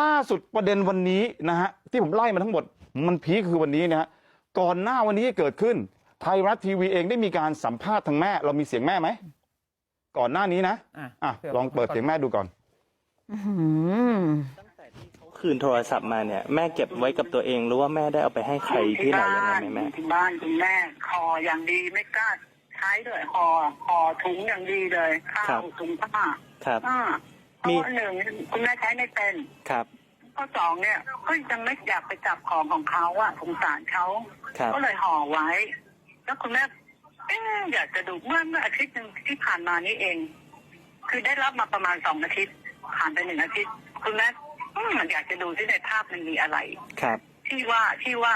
ล่าสุดประเด็นวันนี้นะฮะที่ผมไล่มาทั้งหมดมันพีคคือวันนี้นะฮะก่อนหน้าวันนี้เกิดขึ้น ไทยรัฐทีวีเองได้มีการสัมภาษณ์ทางแม่ เรามีเสียงแม่ไหมก่อนหน้านี้นะอะอะผื่ลองเปิดเสียงแม่ดูก่อนคืนโทรศัพท์มาเนี่ย แม่เก็บไว้กับตัวเองหรือว่าแม่ได้เอาไปให้ใครที่ไหนยังไงไหมแม่ที่บ้านคุณแม่ห่ออย่างดีไม่กล้าใช้ด้วยห่อห่อถุงอย่างดีเลยข้าวถุงผ้าครับอ่า เพมีราะว่าหนึ่งคุณแม่ใช้ไม่เป็นครับ ข้อสองเนี่ยก็ยังไม่อยากไปจับของของเขาอะสงสารเขาครับ ก็เลยห่อไว้ แล้วคุณแม่เอ๊ะอยากจะดูเมื่อเมื่ออาทิตย์หนึ่งที่ผ่านมานี้เอง คือได้รับมาประมาณสองอาทิตย์ผ่านไปหนึ่งอาทิตย์ คุณแม่อืมอยากจะดูที่ในภาพมันมีอะไร ครับ ที่ว่าที่ว่า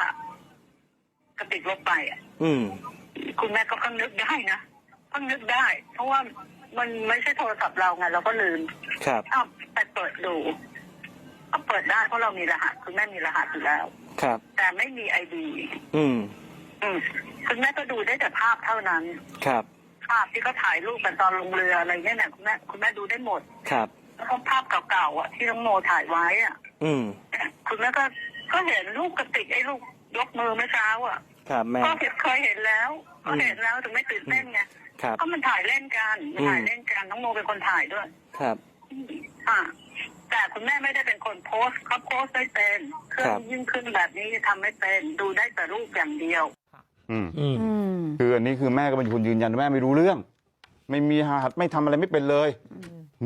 กระติกลบไปอะอืม คุณแม่ก็เพิ่งนึกได้นะเพิ่งนึกได้ เพราะว่ามันไม่ใช่โทรศัพท์เราไงเราก็ลืม ครับ อ้าวไปเปิดดู ก็เปิดได้เพราะเรามีรหัส คุณแม่มีรหัสอยู่แล้ว ครับ แต่ไม่มีไอดี อืม อืมคุณแม่ก็ดูได้แต่ภาพเท่านั้น ครับ ภาพที่เขาถ่ายรูปกันตอนลงเรืออะไรเนี่ยนะคุณแม่คุณแม่ดูได้หมด ครับ แล้วก็ภาพเก่าๆอะที่น้องโมถ่ายไว้อะ อืม คุณแม่ก็ก็เห็นรูปกระติกไอ้ลูกยกมือเมื่อเช้าอะ ครับแม่ ก็เคยเห็นแล้วก็เห็นแล้วถึงไม่ตื่นเต้นไงครับ ก็มันถ่ายเล่นกันมันถ่ายเล่นกันน้องโมเป็นคนถ่ายด้วย ครับ อ่าแต่คุณแม่ไม่ได้เป็นคนโพสต์เขาโพสต์ไม่เป็นเครื่อครังบยิ่งขึ้นแบบนี้ทำไม่เป็นดูได้แต่รูปอย่างเดียวอืมอืมคืออันนี้คือแม่ก็เป็นคนยืนยันว่าแม่ไม่รู้เรื่อง ไม่มีรหัสไม่ทำอะไรไม่เป็นเลย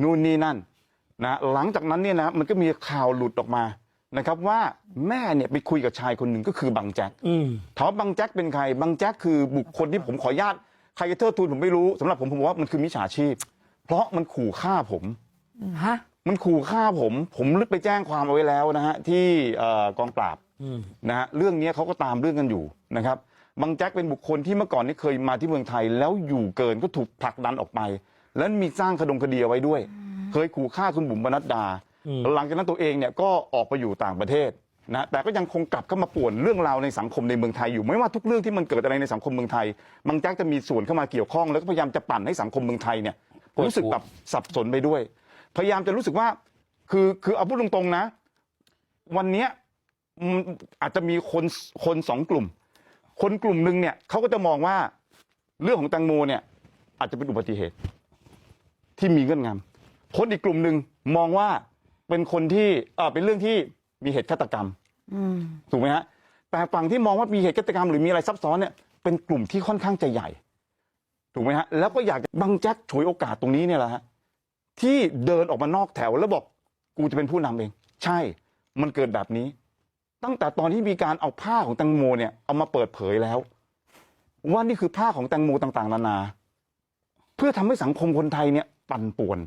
นู่นนี่นั่นนะหลังจากนั้นเนี่ยนะมันก็มีข่าวหลุดออกมานะครับว่าแม่เนี่ยไปคุยกับชายคนหนึ่งก็คือบังแจ็คอืม ถามว่าบังแจ็คเป็นใครบังแจ็คคือบุคคลที่ผมขออนุญาตใครจะเทิดทูนผมไม่รู้สำหรับผมผมบอกว่ามันคือมิจฉาชีพ เพราะมันขู่ฆ่าผม ฮะมันขู่ฆ่าผม ผมไปแจ้งความเอาไว้แล้วนะฮะที่เอ่อกองปราบอืมนะฮะเรื่องนี้เขาก็ตามเรื่องกันอยู่นะครับบางแจ็คเป็นบุคคลที่เมื่อก่อนนี้เคยมาที่เมืองไทย แล้วอยู่เกินก็ถูกผลักดันออกไป แล้วมีสร้างคดงคดีเอาไว้ด้วย เคยขู่ฆ่าคุณบุ๋มปนัดดาอืมหลังจากนั้นตัวเองเนี่ยก็ออกไปอยู่ต่างประเทศนะแต่ก็ยังคงกลับเข้ามาป่วนเรื่องราวในสังคมในเมืองไทยอยู่ไม่ว่าทุกเรื่องที่มันเกิดอะไรในสังคมเมืองไทยบางแจ็คจะมีส่วนเข้ามาเกี่ยวข้อง แล้วก็พยายามจะปั่นให้สังคมเมืองไทยเนี่ยรู้สึกแบบสับสนไปด้วย พยายามจะรู้สึกว่าคือคือเอาพูดตรงๆนะวันเนี้ยอืมอาจจะมีคนคนสองกลุ่ม คนกลุ่มหนึ่งเนี่ยเขาก็จะมองว่าเรื่องของแตงโมเนี่ยอาจจะเป็นอุบัติเหตุ ที่มีเงื่อนงำคนอีกกลุ่มหนึ่งมองว่าเป็นคนที่เออเป็นเรื่องที่มีเหตุฆาตกรรมถูกไหมฮะแต่ฝั่งที่มองว่ามีเหตุฆาตกรรมหรือมีอะไรซับซ้อนเนี่ยเป็นกลุ่มที่ค่อนข้างจะใหญ่ ถูกไหมฮะแล้วก็อยากจะบังแจ็คฉวยโอกาสตรงนี้เนี่ยแหละฮะ ที่เดินออกมานอกแถวแล้วบอกกูจะเป็นผู้นำเองใช่มันเกิดแบบนี้ตั้งแต่ตอนที่มีการเอาผ้าของแตงโมเนี่ยเอามาเปิดเผยแล้วว่านี่คือผ้าของแตงโมต่างๆนานาเพื่อทำให้สังคมคนไทยเนี่ยปั่นป่วน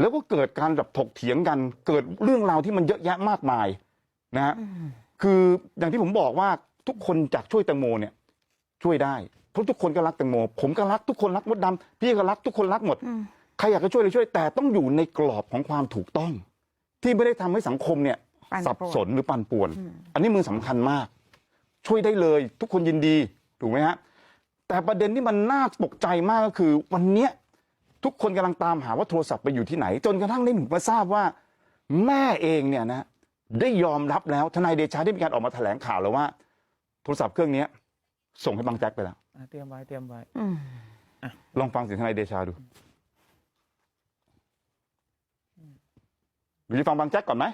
แล้วก็เกิดการแบบถกเถียงกันเกิดเรื่องราวที่มันเยอะแยะมากมายนะฮะคืออย่างที่ผมบอกว่าทุกคนจากช่วยแตงโมเนี่ยช่วยได้เพราะทุกคนก็รักแตงโมผมก็รักทุกคนรักมดดำพี่ก็รักทุกคนรักหมด ครอยากจะช่วยเลยช่วย แต่ต้องอยู่ในกรอบของความถูกต้อง ที่ไม่ได้ทำให้สังคมเนี่ย ปั่นป่วน สับสนหรือปั่นป่วน อันนี้มือสำคัญมาก ช่วยได้เลย ทุกคนยินดีถูกไหมฮะแต่ประเด็นที่มันน่าตกใจมากก็คือ วันเนี้ยทุกคนกำลังตามหาว่าโทรศัพท์ไปอยู่ที่ไหน จนกระทั่งได้มาทราบว่า แม่เองเนี่ยนะได้ยอมรับแล้วทนายเดชาได้มีการออกมาแถลงข่าวแล้วว่า โทรศัพท์เครื่องเนี้ย ส่งให้บางแจ็คไปแล้ว อะเตรียมไว้เตรียมไว้ลองฟังเสียงทนายเดชาดู หรือฟังบางแจ๊กก่อนไหม